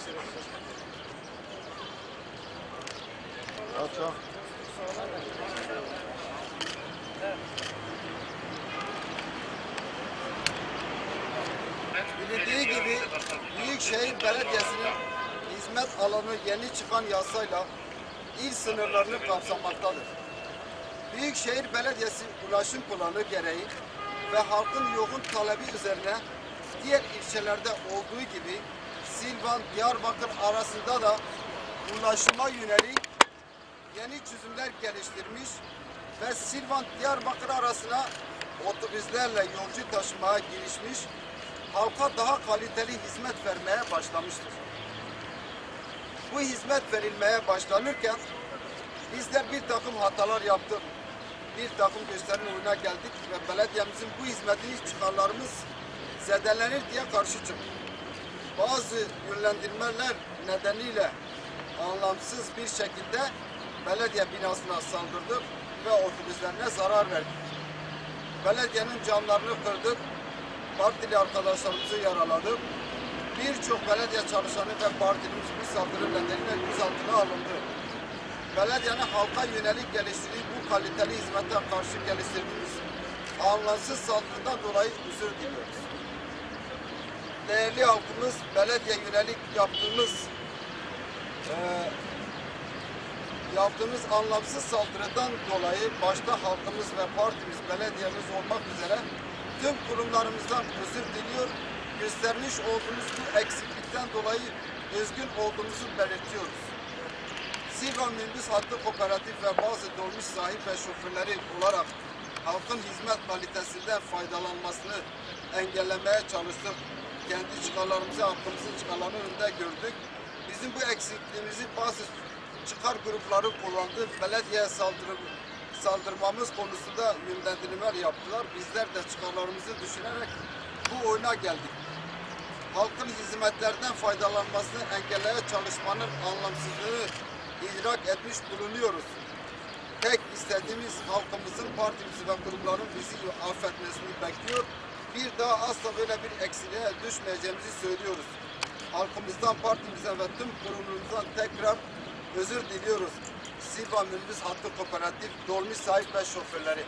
Aç Bilindiği gibi Büyükşehir Belediyesi'nin hizmet alanı yeni çıkan yasayla il sınırlarını kapsamaktadır. Büyükşehir Belediyesi ulaşım planı gereği ve halkın yoğun talebi üzerine diğer ilçelerde olduğu gibi Silvan, Diyarbakır arasında da ulaşıma yönelik yeni çözümler geliştirmiş ve Silvan Diyarbakır arasına otobüslerle yolcu taşımaya girişmiş, halka daha kaliteli hizmet vermeye başlamıştır. Bu hizmet verilmeye başlanırken bizler bir takım hatalar yaptık. Bir takım gösterinin oyuna geldik ve belediyemizin bu hizmetini çıkarlarımız zedelenir diye karşı çıktık. Bazı yönlendirmeler nedeniyle anlamsız bir şekilde belediye binasına saldırdık ve otobüslerine zarar verdik. Belediyenin camlarını kırdık, partili arkadaşlarımızı yaraladık. Birçok belediye çalışanı ve partilimiz bu saldırı nedeniyle gözaltına alındı. Belediyenin halka yönelik geliştirdiği bu kaliteli hizmete karşı geliştirdiğimiz anlamsız saldırıdan dolayı özür diliyoruz. Değerli halkımız, belediye yönelik yaptığımız eee yaptığımız anlamsız saldırıdan dolayı başta halkımız ve partimiz, belediyemiz olmak üzere tüm kurumlarımızdan özür diliyor. Göstermiş olduğumuz bu eksiklikten dolayı özgün olduğumuzu belirtiyoruz. Silva Minibüs Hattı Kooperatif ve bazı dolmuş sahip ve şoförleri olarak halkın hizmet kalitesinden faydalanmasını engellemeye çalıştık. Kendi çıkarlarımızı, halkımızın çıkarlarını önünde gördük. Bizim bu eksikliğimizi bazı çıkar grupları kullandı. Belediye saldırı, saldırmamız konusunda yönlendirmeler yaptılar. Bizler de çıkarlarımızı düşünerek bu oyuna geldik. Halkın hizmetlerden faydalanmasını engelleye çalışmanın anlamsızlığını idrak etmiş bulunuyoruz. Tek istediğimiz halkımızın, partimizi ve kurumların bizi affetmesini bekliyor. Bir daha asla böyle bir eksiliğe düşmeyeceğimizi söylüyoruz. Halkımızdan, partimize ve tüm kurumlarımızdan tekrar özür diliyoruz. Silva Minibüs Hattı Kooperatif, dolmuş sahip ve şoförleri.